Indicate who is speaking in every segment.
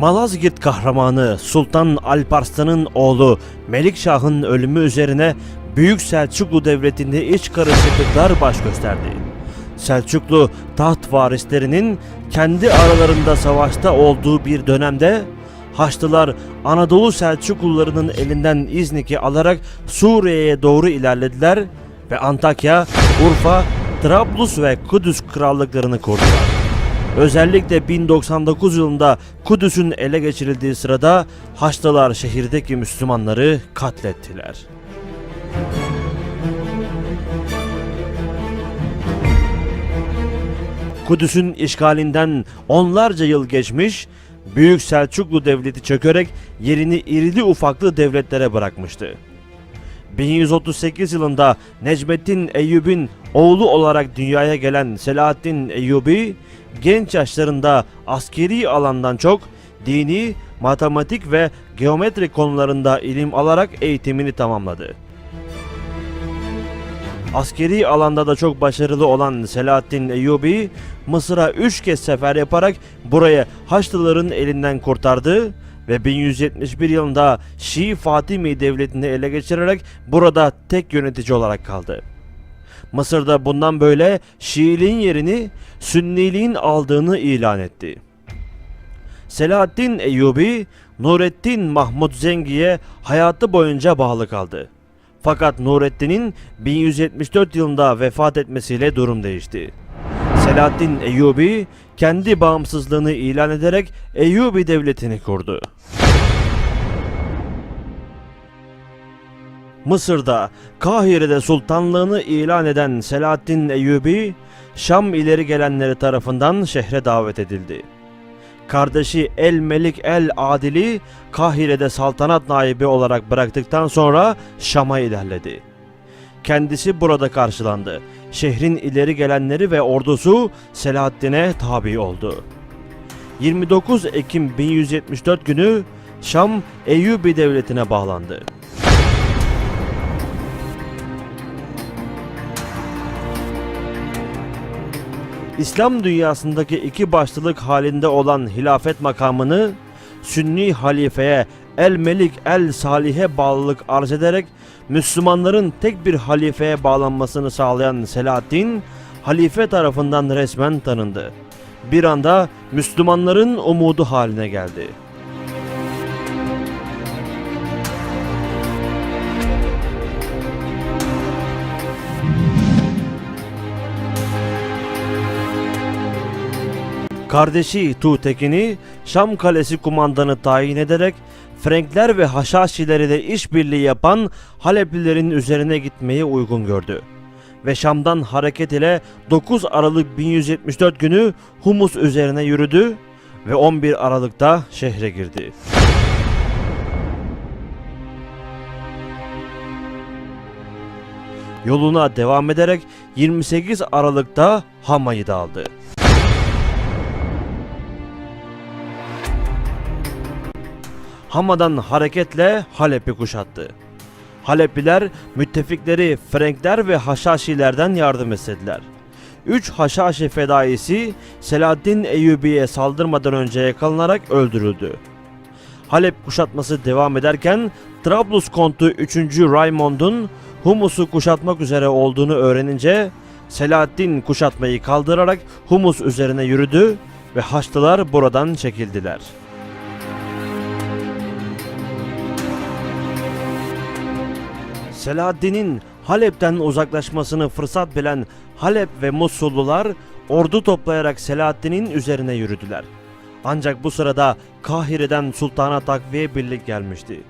Speaker 1: Malazgirt kahramanı Sultan Alparslan'ın oğlu Melikşah'ın ölümü üzerine Büyük Selçuklu Devleti'nde iç karışıklıklar baş gösterdi. Selçuklu taht varislerinin kendi aralarında savaşta olduğu bir dönemde Haçlılar Anadolu Selçuklularının elinden İznik'i alarak Suriye'ye doğru ilerlediler ve Antakya, Urfa, Trablus ve Kudüs krallıklarını kurdular. Özellikle 1099 yılında Kudüs'ün ele geçirildiği sırada Haçlılar şehirdeki Müslümanları katlettiler. Kudüs'ün işgalinden onlarca yıl geçmiş, Büyük Selçuklu Devleti çökerek yerini irili ufaklı devletlere bırakmıştı. 1138 yılında Necmettin Eyyubi'nin oğlu olarak dünyaya gelen Selahaddin Eyyubi, genç yaşlarında askeri alandan çok dini, matematik ve geometri konularında ilim alarak eğitimini tamamladı. Askeri alanda da çok başarılı olan Selahaddin Eyyubi, Mısır'a 3 kez sefer yaparak burayı Haçlıların elinden kurtardı ve 1171 yılında Şii Fatimi Devleti'ni ele geçirerek burada tek yönetici olarak kaldı. Mısır'da bundan böyle Şiiliğin yerini Sünniliğin aldığını ilan etti. Selahaddin Eyyubi, Nurettin Mahmud Zengi'ye hayatı boyunca bağlı kaldı. Fakat Nurettin'in 1174 yılında vefat etmesiyle durum değişti. Selahaddin Eyyubi kendi bağımsızlığını ilan ederek Eyyubi devletini kurdu. Mısır'da Kahire'de sultanlığını ilan eden Selahaddin Eyyubi, Şam ileri gelenleri tarafından şehre davet edildi. Kardeşi El Melik El Adil'i Kahire'de saltanat naibi olarak bıraktıktan sonra Şam'a ilerledi. Kendisi burada karşılandı. Şehrin ileri gelenleri ve ordusu Selahaddin'e tabi oldu. 29 Ekim 1174 günü Şam Eyyubi devletine bağlandı. İslam dünyasındaki iki başlılık halinde olan hilafet makamını Sünni halifeye El Melik El Salih'e bağlılık arz ederek Müslümanların tek bir halifeye bağlanmasını sağlayan Selahaddin halife tarafından resmen tanındı. Bir anda Müslümanların umudu haline geldi. Kardeşi Tuğtekin'i Şam Kalesi kumandanı tayin ederek Frenkler ve Haşhaşiler ile işbirliği yapan Haleplilerin üzerine gitmeyi uygun gördü. Ve Şam'dan hareket ile 9 Aralık 1174 günü Humus üzerine yürüdü ve 11 Aralık'ta şehre girdi. Yoluna devam ederek 28 Aralık'ta Hama'yı da aldı. Hama'dan hareketle Halep'i kuşattı. Halepliler müttefikleri Frenkler ve Haşhaşilerden yardım istediler. Üç Haşhaşi fedaisi Selahaddin Eyyubi'ye saldırmadan önce yakalanarak öldürüldü. Halep kuşatması devam ederken Trablus kontu 3. Raymond'un Humus'u kuşatmak üzere olduğunu öğrenince Selahaddin kuşatmayı kaldırarak Humus üzerine yürüdü ve Haçlılar buradan çekildiler. Selahaddin'in Halep'ten uzaklaşmasını fırsat bilen Halep ve Musullular ordu toplayarak Selahaddin'in üzerine yürüdüler. Ancak bu sırada Kahire'den sultana takviye birlik gelmişti.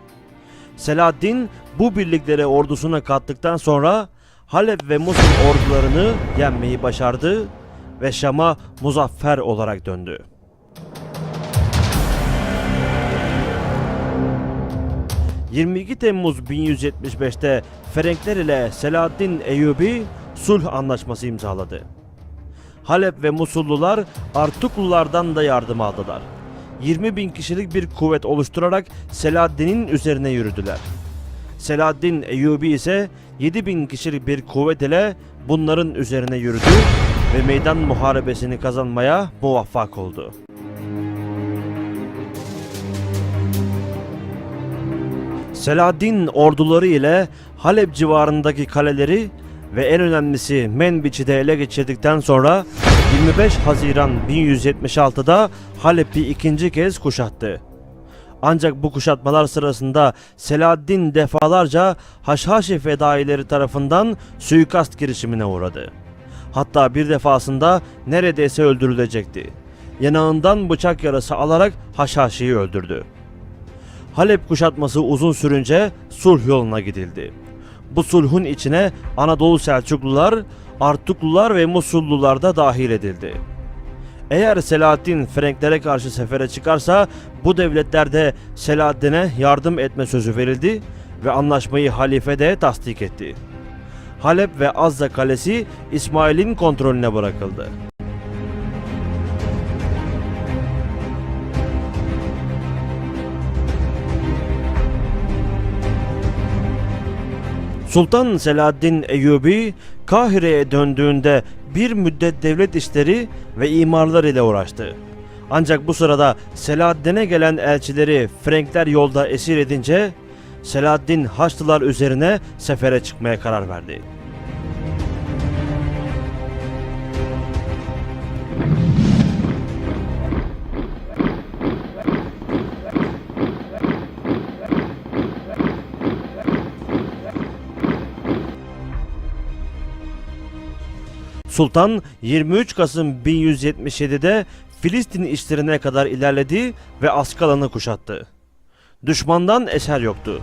Speaker 1: Selahaddin bu birliklere ordusuna kattıktan sonra Halep ve Musul ordularını yenmeyi başardı ve Şam'a muzaffer olarak döndü. ...22 Temmuz 1175'te Frenkler ile Selahaddin Eyyubi sulh anlaşması imzaladı. Halep ve Musullular Artuklulardan da yardım aldılar. 20 bin kişilik bir kuvvet oluşturarak Selahaddin'in üzerine yürüdüler. Selahaddin Eyyubi ise 7 bin kişilik bir kuvvet ile bunların üzerine yürüdü ve meydan muharebesini kazanmaya muvaffak oldu. Selahaddin orduları ile Halep civarındaki kaleleri ve en önemlisi Menbiç'i de ele geçirdikten sonra 25 Haziran 1176'da Halep'i ikinci kez kuşattı. Ancak bu kuşatmalar sırasında Selahaddin defalarca Haşhaşi fedaileri tarafından suikast girişimine uğradı. Hatta bir defasında neredeyse öldürülecekti. Yanağından bıçak yarası alarak Haşhaşi'yi öldürdü. Halep kuşatması uzun sürünce sulh yoluna gidildi. Bu sulhun içine Anadolu Selçuklular, Artuklular ve Musullular da dahil edildi. Eğer Selahaddin Frenklere karşı sefere çıkarsa bu devletlerde Selahaddin'e yardım etme sözü verildi ve anlaşmayı halife de tasdik etti. Halep ve Azza kalesi İsmail'in kontrolüne bırakıldı. Sultan Selahaddin Eyyubi Kahire'ye döndüğünde bir müddet devlet işleri ve imarlar ile uğraştı. Ancak bu sırada Selahaddin'e gelen elçileri Frenkler yolda esir edince Selahaddin Haçlılar üzerine sefere çıkmaya karar verdi. Sultan 23 Kasım 1177'de Filistin işlerine kadar ilerledi ve Askalan'ı kuşattı. Düşmandan eser yoktu.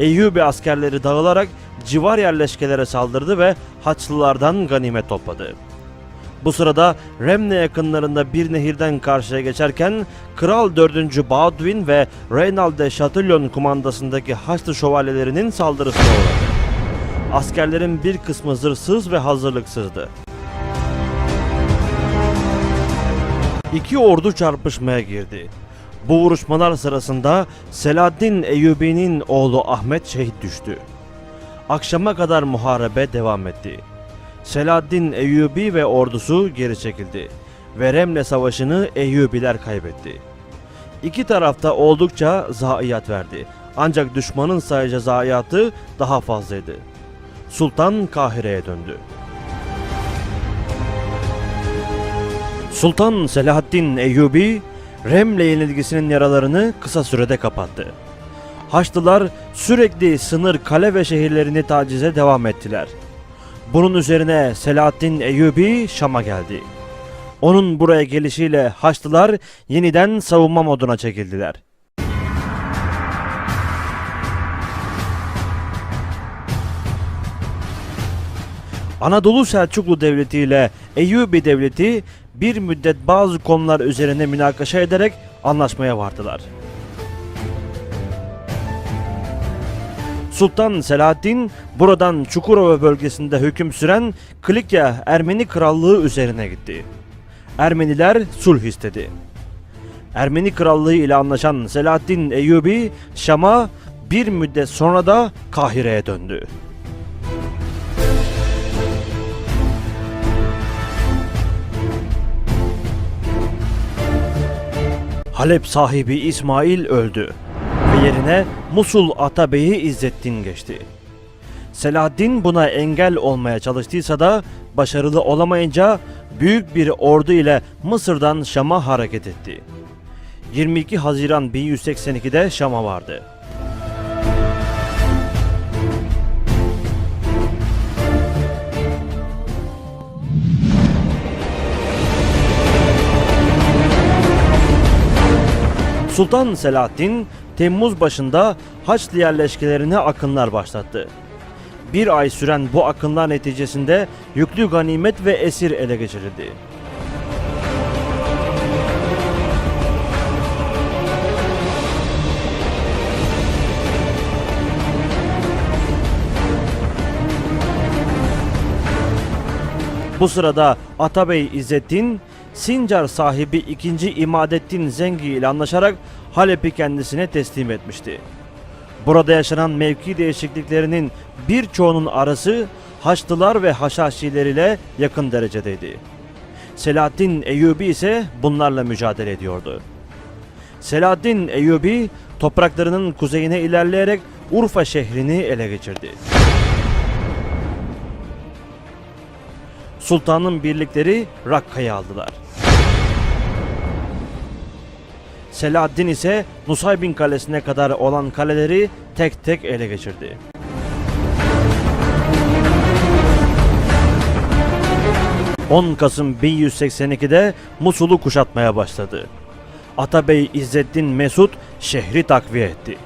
Speaker 1: Eyyubi askerleri dağılarak civar yerleşkelere saldırdı ve Haçlılardan ganimet topladı. Bu sırada Remne yakınlarında bir nehirden karşıya geçerken Kral 4. Baudwin ve Reynald de Chatillon kumandasındaki Haçlı şövalyelerinin saldırısına uğradı. Askerlerin bir kısmı zırhsız ve hazırlıksızdı. İki ordu çarpışmaya girdi. Bu vuruşmalar sırasında Selahaddin Eyyubi'nin oğlu Ahmet şehit düştü. Akşama kadar muharebe devam etti. Selahaddin Eyyubi ve ordusu geri çekildi ve Remle Savaşı'nı Eyyubiler kaybetti. İki tarafta oldukça zayiat verdi. Ancak düşmanın sayıca zayiatı daha fazlaydı. Sultan Kahire'ye döndü. Sultan Selahaddin Eyyubi, Remle yenilgisinin yaralarını kısa sürede kapattı. Haçlılar sürekli sınır, kale ve şehirlerini tacize devam ettiler. Bunun üzerine Selahaddin Eyyubi Şam'a geldi. Onun buraya gelişiyle Haçlılar yeniden savunma moduna çekildiler. Anadolu Selçuklu Devleti ile Eyyubi Devleti bir müddet bazı konular üzerine münakaşa ederek anlaşmaya vardılar. Sultan Selahaddin buradan Çukurova bölgesinde hüküm süren Klikya Ermeni Krallığı üzerine gitti. Ermeniler sulh istedi. Ermeni Krallığı ile anlaşan Selahaddin Eyyubi Şam'a bir müddet sonra da Kahire'ye döndü. Halep sahibi İsmail öldü ve yerine Musul Atabeyi İzzettin geçti. Selahaddin buna engel olmaya çalıştıysa da başarılı olamayınca büyük bir ordu ile Mısır'dan Şam'a hareket etti. 22 Haziran 1182'de Şam'a vardı. Sultan Selahaddin Temmuz başında Haçlı yerleşkelerine akınlar başlattı. Bir ay süren bu akınlar neticesinde yüklü ganimet ve esir ele geçirildi. Bu sırada Atabey İzzettin, Sincar sahibi 2. İmadettin Zengi ile anlaşarak Halep'i kendisine teslim etmişti. Burada yaşanan mevki değişikliklerinin birçoğunun arası Haçlılar ve Haşhaşiler ile yakın derecedeydi. Selahaddin Eyyubi ise bunlarla mücadele ediyordu. Selahaddin Eyyubi topraklarının kuzeyine ilerleyerek Urfa şehrini ele geçirdi. Sultanın birlikleri Rakka'yı aldılar. Selahaddin ise Nusaybin Kalesi'ne kadar olan kaleleri tek tek ele geçirdi. ...10 Kasım 1182'de Musul'u kuşatmaya başladı. Atabey İzzettin Mesud şehri takviye etti.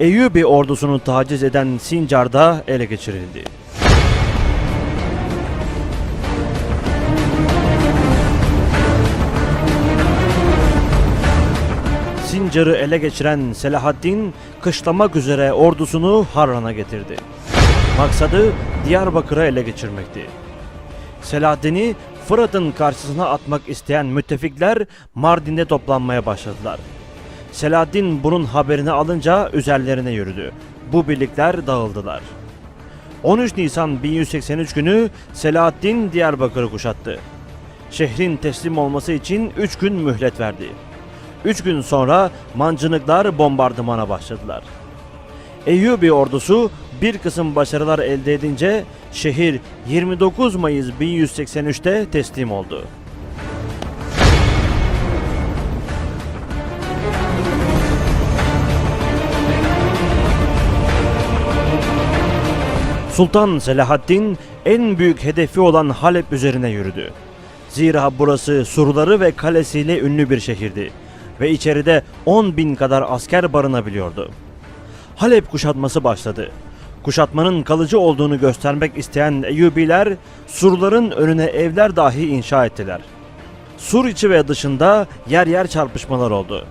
Speaker 1: Eyyubi ordusunu taciz eden Sincar da ele geçirildi. Sincar'ı ele geçiren Selahaddin kışlamak üzere ordusunu Harran'a getirdi. Maksadı Diyarbakır'ı ele geçirmekti. Selahaddin'i Fırat'ın karşısına atmak isteyen müttefikler Mardin'de toplanmaya başladılar. Selahaddin bunun haberini alınca üzerlerine yürüdü. Bu birlikler dağıldılar. 13 Nisan 1183 günü Selahaddin Diyarbakır'ı kuşattı. Şehrin teslim olması için 3 gün mühlet verdi. 3 gün sonra mancınıklar bombardımana başladılar. Eyyubi ordusu bir kısım başarılar elde edince şehir 29 Mayıs 1183'te teslim oldu. Sultan Selahaddin en büyük hedefi olan Halep üzerine yürüdü. Zira burası surları ve kalesiyle ünlü bir şehirdi ve içeride 10 bin kadar asker barınabiliyordu. Halep kuşatması başladı. Kuşatmanın kalıcı olduğunu göstermek isteyen Eyyubiler surların önüne evler dahi inşa ettiler. Sur içi ve dışında yer yer çarpışmalar oldu.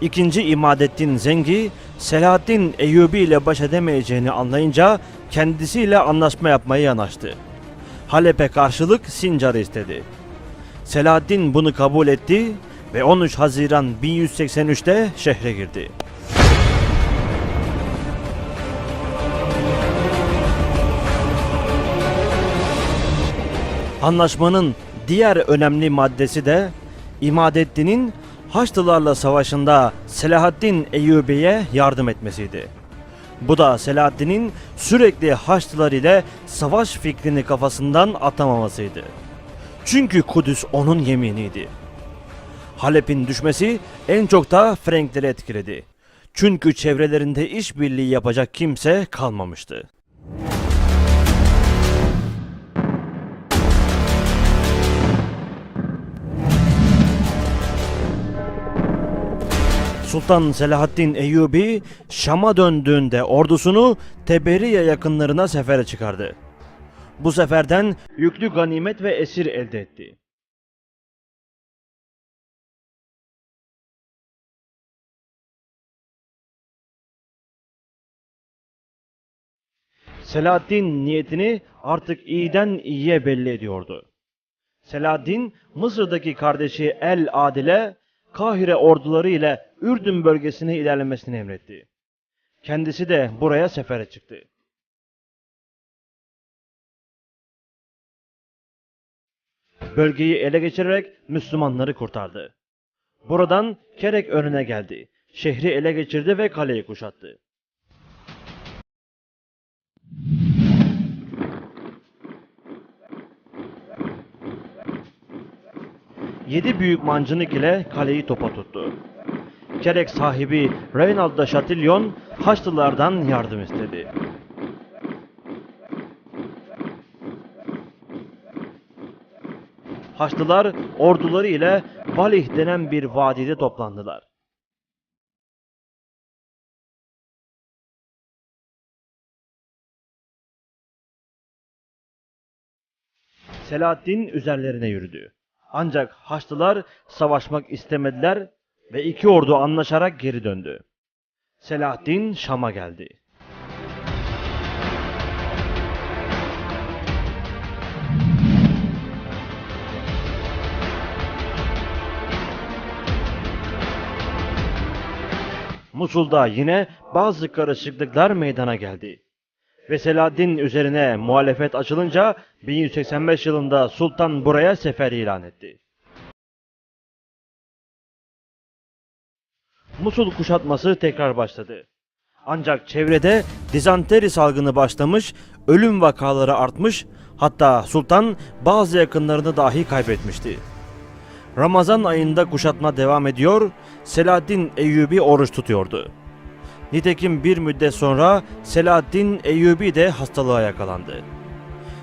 Speaker 1: İkinci İmadettin Zengi, Selahaddin Eyyubi ile baş edemeyeceğini anlayınca kendisiyle anlaşma yapmaya yanaştı. Halep'e karşılık Sincar'ı istedi. Selahaddin bunu kabul etti ve 13 Haziran 1183'te şehre girdi. Anlaşmanın diğer önemli maddesi de İmadettin'in Haçlılarla savaşında Selahaddin Eyyubi'ye yardım etmesiydi. Bu da Selahaddin'in sürekli Haçlılar ile savaş fikrini kafasından atamamasıydı. Çünkü Kudüs onun yeminiydi. Halep'in düşmesi en çok da Frenkleri etkiledi. Çünkü çevrelerinde işbirliği yapacak kimse kalmamıştı. Sultan Selahaddin Eyyubi Şam'a döndüğünde ordusunu Teberiye yakınlarına sefere çıkardı. Bu seferden yüklü ganimet ve esir elde etti. Selahaddin niyetini artık iyiden iyiye belli ediyordu. Selahaddin Mısır'daki kardeşi El Adil'e Kahire orduları ile Ürdün bölgesine ilerlemesini emretti. Kendisi de buraya sefere çıktı. Bölgeyi ele geçirerek Müslümanları kurtardı. Buradan Kerek önüne geldi. Şehri ele geçirdi ve kaleyi kuşattı. Yedi büyük mancınık ile kaleyi topa tuttu. Kerek sahibi Reynald de Chatillon Haçlılardan yardım istedi. Haçlılar orduları ile Valih denen bir vadide toplandılar. Selahaddin üzerlerine yürüdü. Ancak Haçlılar savaşmak istemediler ve iki ordu anlaşarak geri döndü. Selahaddin Şam'a geldi. Musul'da yine bazı karışıklıklar meydana geldi. Ve Selahaddin üzerine muhalefet açılınca 1185 yılında Sultan buraya sefer ilan etti. Musul kuşatması tekrar başladı. Ancak çevrede dizanteri salgını başlamış, ölüm vakaları artmış, hatta sultan bazı yakınlarını dahi kaybetmişti. Ramazan ayında kuşatma devam ediyor, Selahaddin Eyyubi oruç tutuyordu. Nitekim bir müddet sonra Selahaddin Eyyubi de hastalığa yakalandı.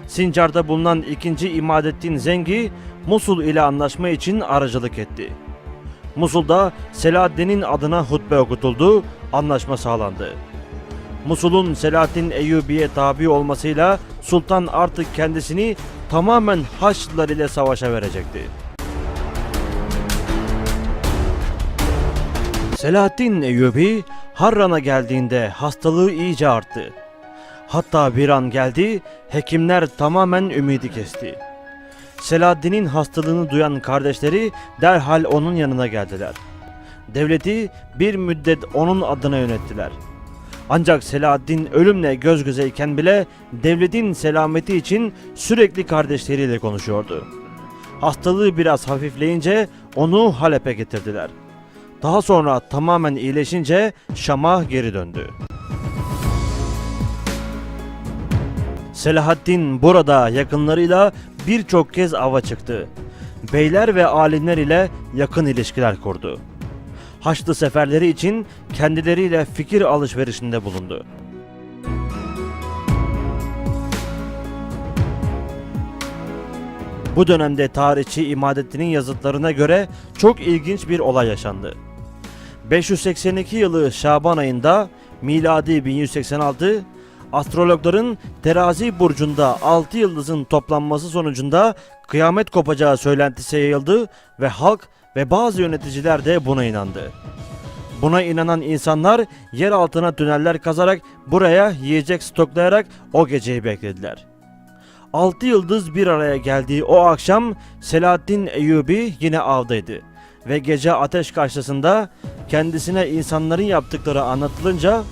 Speaker 1: Sincar'da bulunan 2. İmadettin Zengi, Musul ile anlaşma için aracılık etti. Musul'da Selahaddin'in adına hutbe okutuldu, anlaşma sağlandı. Musul'un Selahaddin Eyyubi'ye tabi olmasıyla sultan artık kendisini tamamen Haçlılar ile savaşa verecekti. Selahaddin Eyyubi Harran'a geldiğinde hastalığı iyice arttı. Hatta bir an geldi, hekimler tamamen ümidi kesti. Selahaddin'in hastalığını duyan kardeşleri derhal onun yanına geldiler. Devleti bir müddet onun adına yönettiler. Ancak Selahaddin ölümle göz gözeyken bile devletin selameti için sürekli kardeşleriyle konuşuyordu. Hastalığı biraz hafifleyince onu Halep'e getirdiler. Daha sonra tamamen iyileşince Şam'a geri döndü. Selahaddin burada yakınlarıyla birçok kez ava çıktı. Beyler ve alimler ile yakın ilişkiler kurdu. Haçlı seferleri için kendileriyle fikir alışverişinde bulundu. Bu dönemde tarihçi İmadettin'in yazıtlarına göre çok ilginç bir olay yaşandı. 582 yılı Şaban ayında miladi 1186 astrologların terazi burcunda 6 yıldızın toplanması sonucunda kıyamet kopacağı söylentisi yayıldı ve halk ve bazı yöneticiler de buna inandı. Buna inanan insanlar yer altına tüneller kazarak buraya yiyecek stoklayarak o geceyi beklediler. 6 yıldız bir araya geldiği o akşam Selahaddin Eyyubi yine avdaydı ve gece ateş karşısında kendisine insanların yaptıkları anlatılınca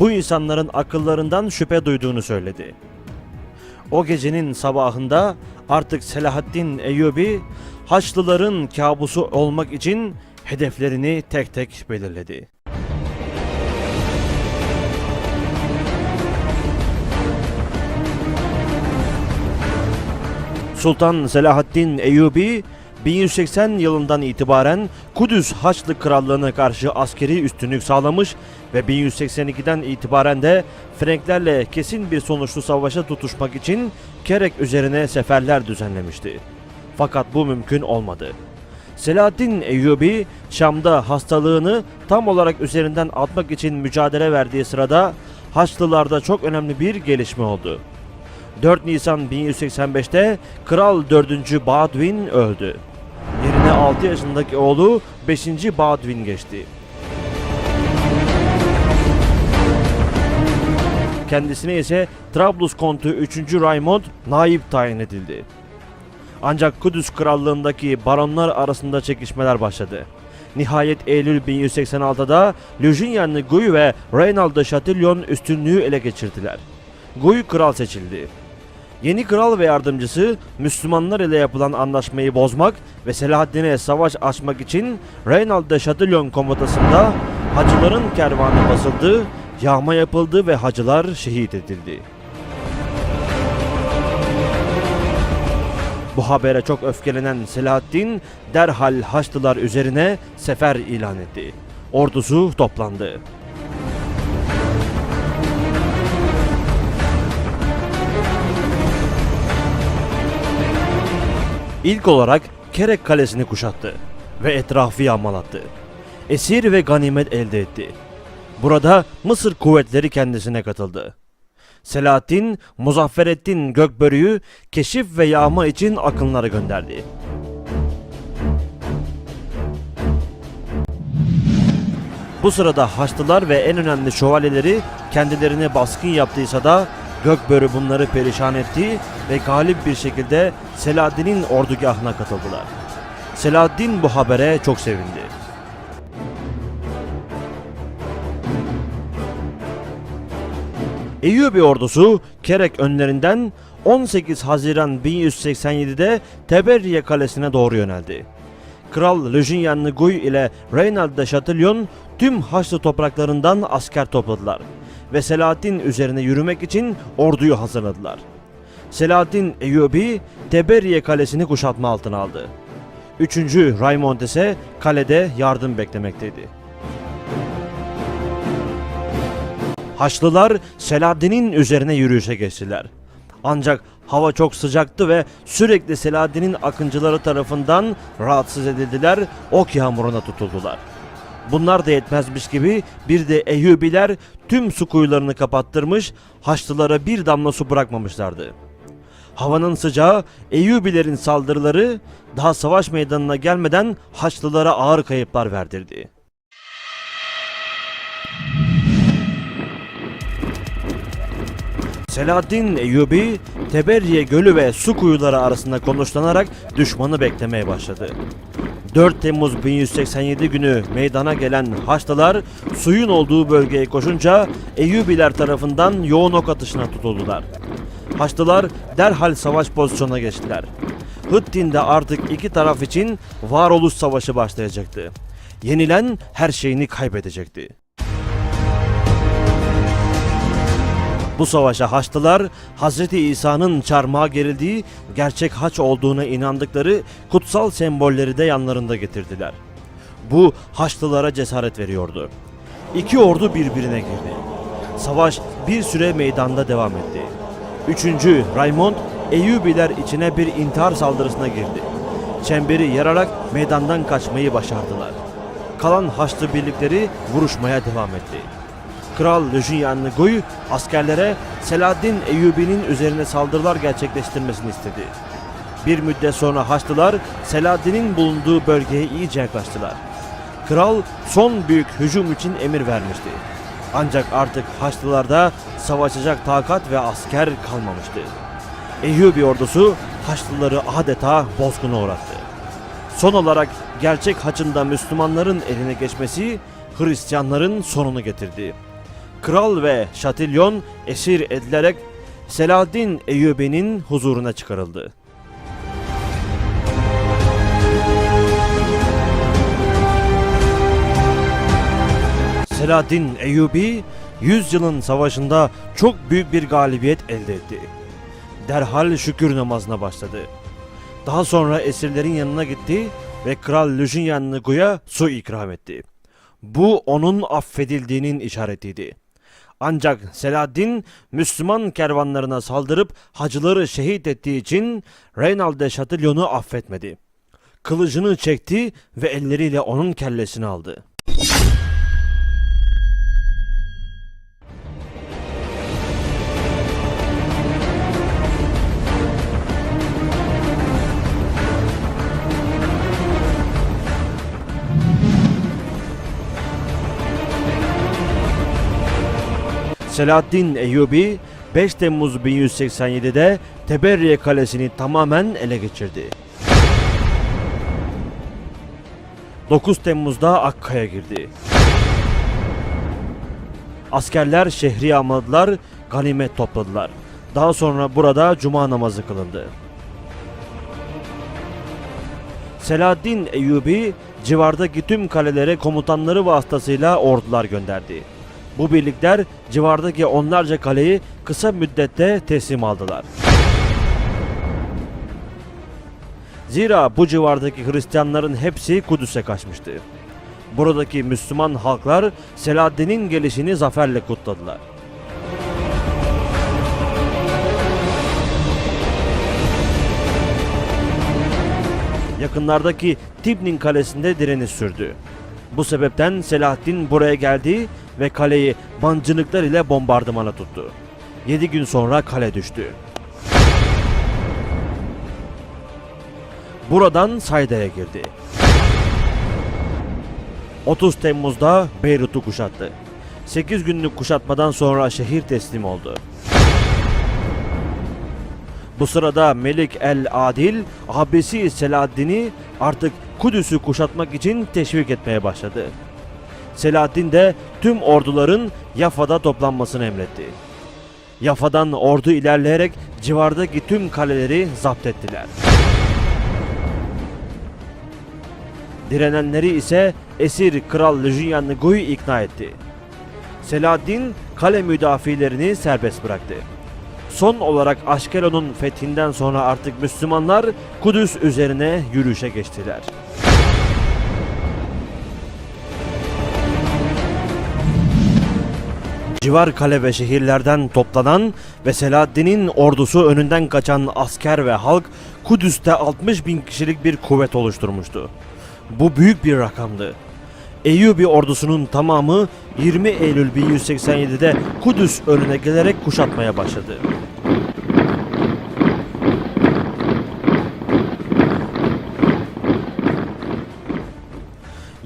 Speaker 1: bu insanların akıllarından şüphe duyduğunu söyledi. O gecenin sabahında artık Selahaddin Eyyubi Haçlıların kabusu olmak için hedeflerini tek tek belirledi. Sultan Selahaddin Eyyubi 1180 yılından itibaren Kudüs Haçlı Krallığı'na karşı askeri üstünlük sağlamış ve 1182'den itibaren de Frenklerle kesin bir sonuçlu savaşa tutuşmak için Kerek üzerine seferler düzenlemişti. Fakat bu mümkün olmadı. Selahaddin Eyyubi Şam'da hastalığını tam olarak üzerinden atmak için mücadele verdiği sırada Haçlılarda çok önemli bir gelişme oldu. 4 Nisan 1185'te Kral 4. Baudwin öldü. Yerine 6 yaşındaki oğlu 5. Baudwin geçti. Kendisine ise Trablus Kontu 3. Raymond naip tayin edildi. Ancak Kudüs Krallığındaki baronlar arasında çekişmeler başladı. Nihayet Eylül 1186'da Lusignan Guy ve Reynald de Chatillon üstünlüğü ele geçirdiler. Guy kral seçildi. Yeni kral ve yardımcısı Müslümanlar ile yapılan anlaşmayı bozmak ve Selahaddin'e savaş açmak için Reynald de Chatillon komutasında hacıların kervanı basıldı, yağma yapıldı ve hacılar şehit edildi. Bu habere çok öfkelenen Selahaddin derhal Haçlılar üzerine sefer ilan etti. Ordusu toplandı. İlk olarak Kerek Kalesi'ni kuşattı ve etrafı yağmalattı. Esir ve ganimet elde etti. Burada Mısır kuvvetleri kendisine katıldı. Selahaddin, Muzafferettin Gökbörü'yü keşif ve yağma için akınları gönderdi. Bu sırada Haçlılar ve en önemli şövalyeleri kendilerine baskın yaptıysa da Gökbörü bunları perişan etti ve galip bir şekilde Selahaddin'in ordugahına katıldılar. Selahaddin bu habere çok sevindi. Eyyubi ordusu Kerek önlerinden 18 Haziran 1187'de Teberriye Kalesi'ne doğru yöneldi. Kral Lejinyan Nguy ile Reynald de Chatillon tüm Haçlı topraklarından asker topladılar ve Selahaddin üzerine yürümek için orduyu hazırladılar. Selahaddin Eyyubi Teberiye kalesini kuşatma altına aldı. 3. Raymond ise kalede yardım beklemekteydi. Haçlılar Selahaddin'in üzerine yürüyüşe geçtiler. Ancak hava çok sıcaktı ve sürekli Selahaddin'in akıncıları tarafından rahatsız edildiler, ok yağmuruna tutuldular. Bunlar da yetmezmiş gibi bir de Eyyubiler tüm su kuyularını kapattırmış, Haçlılara bir damla su bırakmamışlardı. Havanın sıcağı, Eyyubilerin saldırıları daha savaş meydanına gelmeden Haçlılara ağır kayıplar verdirdi. Selahaddin Eyyubi, Teberiye Gölü ve su kuyuları arasında konuşlanarak düşmanı beklemeye başladı. 4 Temmuz 1187 günü meydana gelen Haçlılar suyun olduğu bölgeye koşunca Eyyubiler tarafından yoğun ok atışına tutuldular. Haçlılar derhal savaş pozisyonuna geçtiler. Hıttin'de artık iki taraf için varoluş savaşı başlayacaktı. Yenilen her şeyini kaybedecekti. Bu savaşa Haçlılar Hz. İsa'nın çarmıha gerildiği gerçek haç olduğuna inandıkları kutsal sembolleri de yanlarında getirdiler. Bu Haçlılara cesaret veriyordu. İki ordu birbirine girdi. Savaş bir süre meydanda devam etti. Üçüncü Raymond Eyyubiler içine bir intihar saldırısına girdi. Çemberi yararak meydandan kaçmayı başardılar. Kalan Haçlı birlikleri vuruşmaya devam etti. Kral Lejinyan Nguy askerlere Selahaddin Eyyubi'nin üzerine saldırılar gerçekleştirmesini istedi. Bir müddet sonra Haçlılar Selahaddin'in bulunduğu bölgeye iyice yaklaştılar. Kral son büyük hücum için emir vermişti. Ancak artık Haçlılarda savaşacak takat ve asker kalmamıştı. Eyyubi ordusu Haçlıları adeta bozguna uğrattı. Son olarak gerçek haçında Müslümanların eline geçmesi Hristiyanların sonunu getirdi. Kral ve Şatilyon esir edilerek Selahaddin Eyyubi'nin huzuruna çıkarıldı. Selahaddin Eyyubi 100 yılın savaşında çok büyük bir galibiyet elde etti. Derhal şükür namazına başladı. Daha sonra esirlerin yanına gitti ve Kral Lüjinyan Ngu'ya su ikram etti. Bu onun affedildiğinin işaretiydi. Ancak Selahaddin Müslüman kervanlarına saldırıp hacıları şehit ettiği için Reynald de Chatillon'u affetmedi. Kılıcını çekti ve elleriyle onun kellesini aldı. Selahaddin Eyyubi 5 Temmuz 1187'de Teberiye Kalesi'ni tamamen ele geçirdi. 9 Temmuz'da Akka'ya girdi. Askerler şehri yağmaladılar, ganimet topladılar. Daha sonra burada cuma namazı kılındı. Selahaddin Eyyubi civardaki tüm kalelere komutanları vasıtasıyla ordular gönderdi. Bu birlikler civardaki onlarca kaleyi kısa müddette teslim aldılar. Zira bu civardaki Hristiyanların hepsi Kudüs'e kaçmıştı. Buradaki Müslüman halklar Selahaddin'in gelişini zaferle kutladılar. Yakınlardaki Tibnin kalesinde direniş sürdü. Bu sebepten Selahaddin buraya geldi ve kaleyi mancınıklar ile bombardımana tuttu. 7 gün sonra kale düştü. Buradan Sayda'ya girdi. 30 Temmuz'da Beyrut'u kuşattı. 8 günlük kuşatmadan sonra şehir teslim oldu. Bu sırada Melik el Adil, abisi Selahaddin'i artık Kudüs'ü kuşatmak için teşvik etmeye başladı. Selahaddin de tüm orduların Yafa'da toplanmasını emretti. Yafa'dan ordu ilerleyerek civardaki tüm kaleleri zapt ettiler. Direnenleri ise esir Kral Lejinyan Ngu'yu ikna etti. Selahaddin kale müdafilerini serbest bıraktı. Son olarak Aşkelon'un fethinden sonra artık Müslümanlar Kudüs üzerine yürüyüşe geçtiler. Civar kale ve şehirlerden toplanan ve Selahaddin'in ordusu önünden kaçan asker ve halk Kudüs'te 60 bin kişilik bir kuvvet oluşturmuştu. Bu büyük bir rakamdı. Eyyubi ordusunun tamamı 20 Eylül 1187'de Kudüs önüne gelerek kuşatmaya başladı.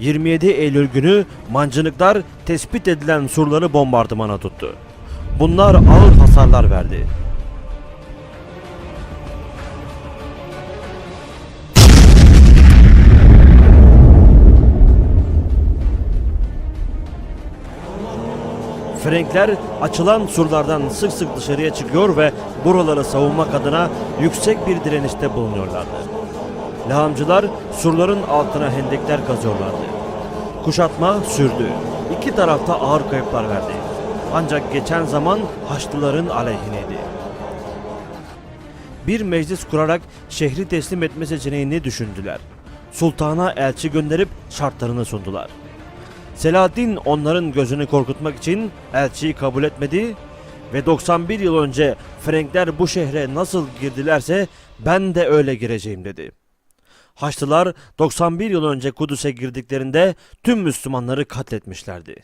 Speaker 1: ...27 Eylül günü mancınıklar tespit edilen surları bombardımana tuttu. Bunlar ağır hasarlar verdi. Frenkler açılan surlardan sık sık dışarıya çıkıyor ve buraları savunmak adına yüksek bir direnişte bulunuyorlardı. Lağımcılar surların altına hendekler kazıyorlardı. Kuşatma sürdü. İki tarafta ağır kayıplar verdi. Ancak geçen zaman Haçlıların aleyhineydi. Bir meclis kurarak şehri teslim etme seçeneğini düşündüler. Sultana elçi gönderip şartlarını sundular. Selahaddin onların gözünü korkutmak için elçiyi kabul etmedi ve 91 yıl önce Frenkler bu şehre nasıl girdilerse ben de öyle gireceğim dedi. Haçlılar 91 yıl önce Kudüs'e girdiklerinde tüm Müslümanları katletmişlerdi.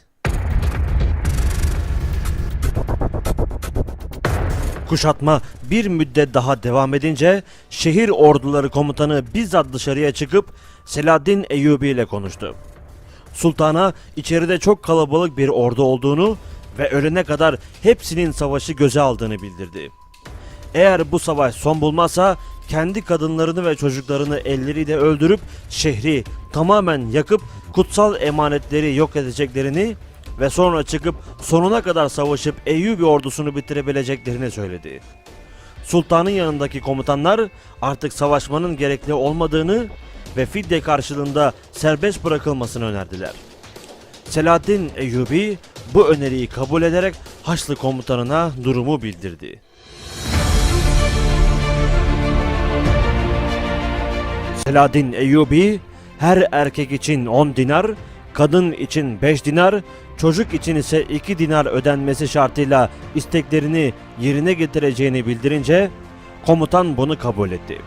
Speaker 1: Kuşatma bir müddet daha devam edince şehir orduları komutanı bizzat dışarıya çıkıp Selahaddin Eyyubi ile konuştu. Sultana içeride çok kalabalık bir ordu olduğunu ve ölene kadar hepsinin savaşı göze aldığını bildirdi. Eğer bu savaş son bulmazsa kendi kadınlarını ve çocuklarını elleriyle öldürüp şehri tamamen yakıp kutsal emanetleri yok edeceklerini ve sonra çıkıp sonuna kadar savaşıp Eyyubi ordusunu bitirebileceklerini söyledi. Sultanın yanındaki komutanlar artık savaşmanın gerekli olmadığını ve fidye karşılığında serbest bırakılmasını önerdiler. Selahaddin Eyyubi bu öneriyi kabul ederek Haçlı komutanına durumu bildirdi. Selahaddin Eyyubi her erkek için 10 dinar, kadın için 5 dinar, çocuk için ise 2 dinar ödenmesi şartıyla isteklerini yerine getireceğini bildirince komutan bunu kabul etti.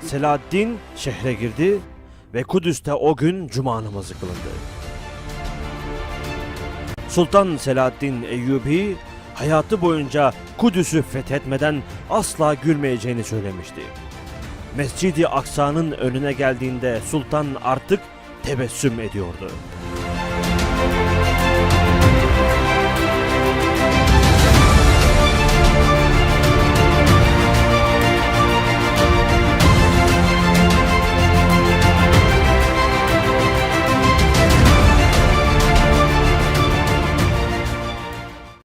Speaker 1: Selahaddin şehre girdi ve Kudüs'te o gün cuma namazı kılındı. Sultan Selahaddin Eyyubi hayatı boyunca Kudüs'ü fethetmeden asla gülmeyeceğini söylemişti. Mescidi Aksa'nın önüne geldiğinde sultan artık tebessüm ediyordu.